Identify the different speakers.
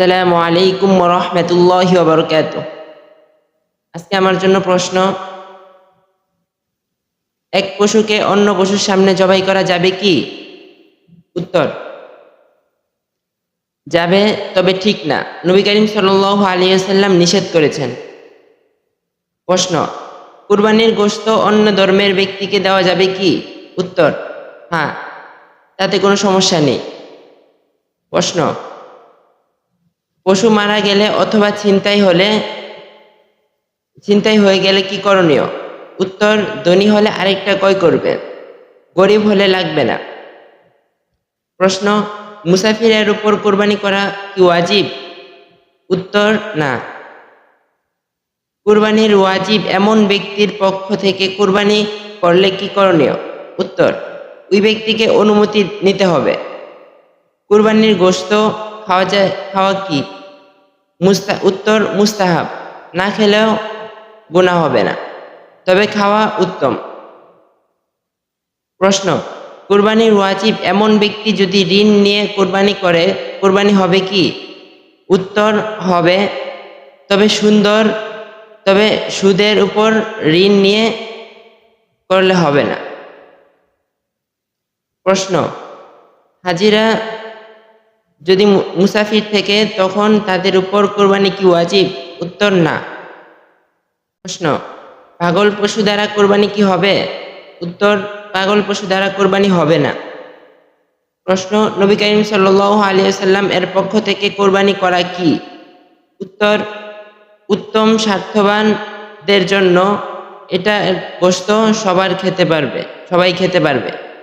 Speaker 1: আসসালামু আলাইকুম রহমতুল্লাহ বরকাত আজকে আমার জন্য প্রশ্ন, এক পশুকে অন্য পশুর সামনে জবাই করা যাবে কি? উত্তর, যাবে তবে ঠিক না। নবী করিম সাল আলিয়াল্লাম নিষেধ করেছেন। প্রশ্ন, কুরবানির গোশত অন্য ধর্মের ব্যক্তিকে দেওয়া যাবে কি? উত্তর হ্যাঁ তাতে কোনো সমস্যা নেই। প্রশ্ন পশু মারা গেলে অথবা ছিনতাই হলে, ছিনতাই হয়ে গেলে কি করণীয়? উত্তর, ধনী হলে আরেকটা কয় করবে। গরিব হলে লাগবে না। প্রশ্ন, মুসাফিরের উপর কোরবানি করা কি ওয়াজিব? উত্তর, না। কুরবানির ওয়াজিব এমন ব্যক্তির পক্ষ থেকে কুরবানি করলে কি করণীয়? উত্তর, ওই ব্যক্তিকে অনুমতি নিতে হবে। কুরবানির গোশত খাওয়া যায় খাওয়া কি? মুস্তা, উত্তর মুস্তাহাব। না খেলেও গুণা হবে না। তবে খাওয়া উত্তম। প্রশ্ন, কুরবানির ওয়াজিব এমন ব্যক্তি যদি ঋণ নিয়ে কুরবানি করে, কুরবানি হবে কি? উত্তর হবে, তবে সুন্দর, তবে সুদের উপর ঋণ নিয়ে করলে হবে না। প্রশ্ন, হাজিরা যদি মুসাফির থেকে, তখন তাদের উপর কোরবানি কি ওয়াজিব? উত্তর না। প্রশ্ন, পাগল পশু দ্বারা কোরবানি কি হবে? উত্তর, পাগল পশু দ্বারা কোরবানি হবে না। প্রশ্ন, নবী করিম সাল্লাহ আলিয়াল্লাম এর পক্ষ থেকে কোরবানি করা কি? উত্তর, উত্তম স্বার্থবানদের জন্য এটা গোস্ত সবার খেতে পারবে, সবাই খেতে পারবে।